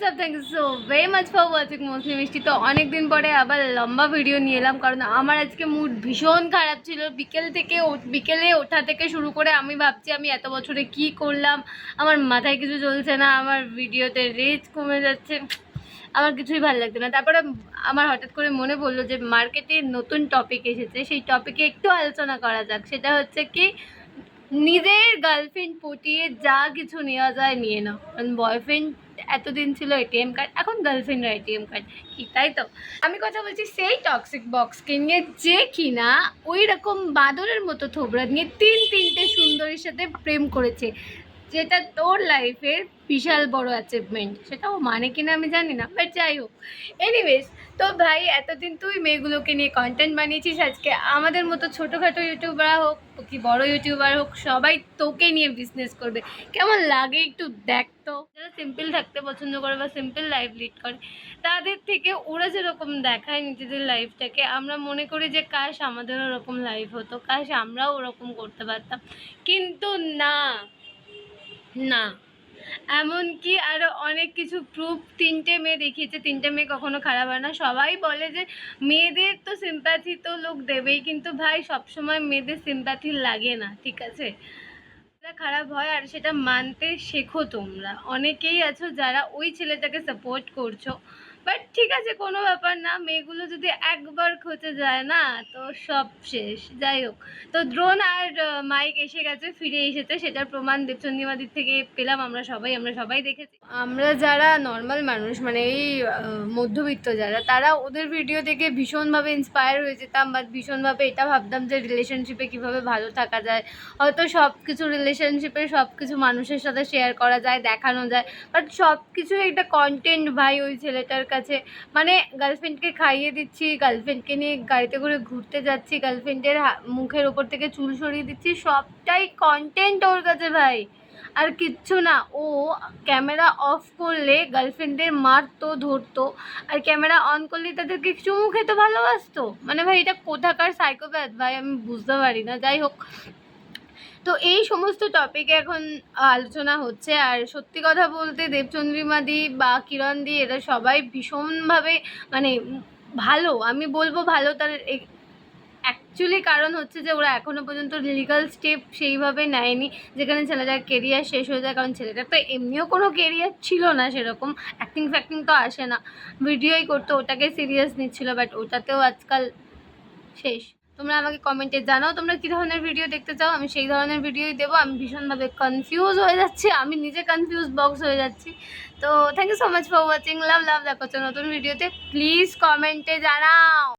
WhatsApp thank you so very much for watching mostly মিষ্টি তো অনেক দিন পরে আবার লম্বা ভিডিও নিয়ে এলাম, কারণ আমার আজকে মুড ভীষণ খারাপ ছিল। বিকেল থেকে বিকেলে ওঠা থেকে শুরু করে আমি ভাবছি আমি এত বছরে কি করলাম, আমার মাথায় কিছু চলছে না, আমার ভিডিওতে রিচ কমে যাচ্ছে, আমার কিছুই ভালো লাগছে না। তারপরে আমার হঠাৎ করে মনে পড়ল যে মার্কেটে নতুন টপিক এসেছে, সেই টপিকে একটু আলোচনা করা যাক। সেটা হচ্ছে কি নিজের গার্লফ্রেন্ড পটিয়ে যা কিছু নেওয়া যায় নিয়ে নাও। কারণ বয়ফ্রেন্ড এতদিন ছিল এটিএম কার্ড এখন গার্লফ্রেন্ডের এটিএম কার্ড কি, তাই তো? আমি কথা বলছি সেই টক্সিক বক্সকে নিয়ে যে কিনা ওই রকম বাদরের মতো থোবরা নিয়ে তিন তিনটে সুন্দরীর সাথে প্রেম করেছে। যেটা তোর লাইফের বিশাল বড় অ্যাচিভমেন্ট সেটা ও মানে কিনা আমি জানি না বাট যাই হোক। এনিওয়েজ তো ভাই, এতদিন তুই মেয়েগুলোকে নিয়ে কন্টেন্ট বানিয়েছিস আজকে। আমাদের মতো ছোটোখাটো ইউটিউবার হোক, কি বড় ইউটিউবার হোক, সবাই তোকে নিয়ে বিজনেস করবে। কেমন লাগে একটু দেখ তো। যারা সিম্পল থাকতে পছন্দ করে বা সিম্পল লাইফ লিড করে, তাদের থেকে ওরা যেরকম দেখায় নিজেদের লাইফটাকে আমরা মনে করি যে কাশ আমাদেরও ওরকম লাইফ হতো, কাশ আমরাও ওরকম করতে পারতাম। কিন্তু না না। এমনকি আরও অনেক কিছু প্রুফ তিনটে মেয়ে দেখিয়েছে, তিনটে মেয়ে কখনো খারাপ হয় না। সবাই বলে যে মেয়েদের তো সিম্প্যাথি তো লোক দেবেই, কিন্তু ভাই, সবসময় মেয়েদের সিম্প্যাথি লাগে না, ঠিক আছে? খারাপ হয় আর সেটা মানতে শেখো তোমরা। অনেকেই আছো যারা ওই ছেলেটাকে সাপোর্ট করছ। বাট ঠিক আছে, কোনো ব্যাপার না। মেয়েগুলো যদি একবার খচে যায় না, তো সব শেষ। যাই হোক। তো দ্রোণ আর মাইক এসে গেছে, ফিরে এসেছে। সেটার প্রমাণ দেবচন্দিমাদির থেকে পেলাম আমরা সবাই আমরা সবাই দেখেছি। আমরা যারা নর্মাল মানুষ মানে এই মধ্যবিত্ত যারা, তারা ওদের ভিডিও দেখে ভীষণভাবে ইন্সপায়ার হয়ে যেতাম বা, ভীষণভাবে এটা ভাবতাম যে রিলেশনশিপে কীভাবে ভালো থাকা যায়। হয়তো সব কিছু রিলেশনশিপে সব কিছু মানুষের সাথে শেয়ার করা যায়, দেখানো যায়। বাট সব কিছু একটা কন্টেন্ট ভাই ওই ছেলেটার কাছে। মানে গার্লফ্রেন্ডকে খাইয়ে দিচ্ছি গার্লফ্রেন্ডকে নিয়ে গাড়িতে করে ঘুরতে যাচ্ছি গার্লফ্রেন্ডের মুখের ওপর থেকে চুল সরিয়ে দিচ্ছি, সবটাই কন্টেন্ট ওর কাছে ভাই। আর কিচ্ছু না, ও ক্যামেরা অফ করলে গার্লফ্রেন্ডের মারতো, ধরতো। আর ক্যামেরা অন করলে তাদেরকে চুমু খেতে ভালোবাসতো। মানে ভাই, এটা কোথাকার সাইকোপ্যাথ ভাই, আমি বুঝতে পারি না। যাই হোক তো এই সমস্ত টপিকে এখন আলোচনা হচ্ছে। আর সত্যি কথা বলতে দেবচন্দ্রিমাদি বা কিরণ কিরণদি এরা সবাই ভীষণভাবে মানে ভালো, আমি বলব ভালো। তার অ্যাকচুয়ালি কারণ হচ্ছে যে ওরা এখনও পর্যন্ত লিগাল স্টেপ সেইভাবে নেয়নি, যেখানে ছেলেটার কেরিয়ার শেষ হয়ে যায়। কারণ ছেলেটার তো এমনিও কোনো কেরিয়ার ছিল না সেরকম। অ্যাক্টিং ফ্যাক্টিং তো আসে না। ভিডিওই করতো, ওটাকে সিরিয়াস নিচ্ছিল বাট ওটাতেও আজকাল শেষ। তোমরা আমাকে কমেন্টে জানাও, তোমরা কী ধরনের ভিডিও দেখতে চাও? আমি সেই ধরনের ভিডিওই দেবো। আমি ভীষণভাবে কনফিউজ হয়ে যাচ্ছি। আমি নিজে কনফিউজ বক্স হয়ে যাচ্ছি। তো thank you so much for watching love love দেখো নতুন ভিডিওতে প্লিজ কমেন্টে জানাও।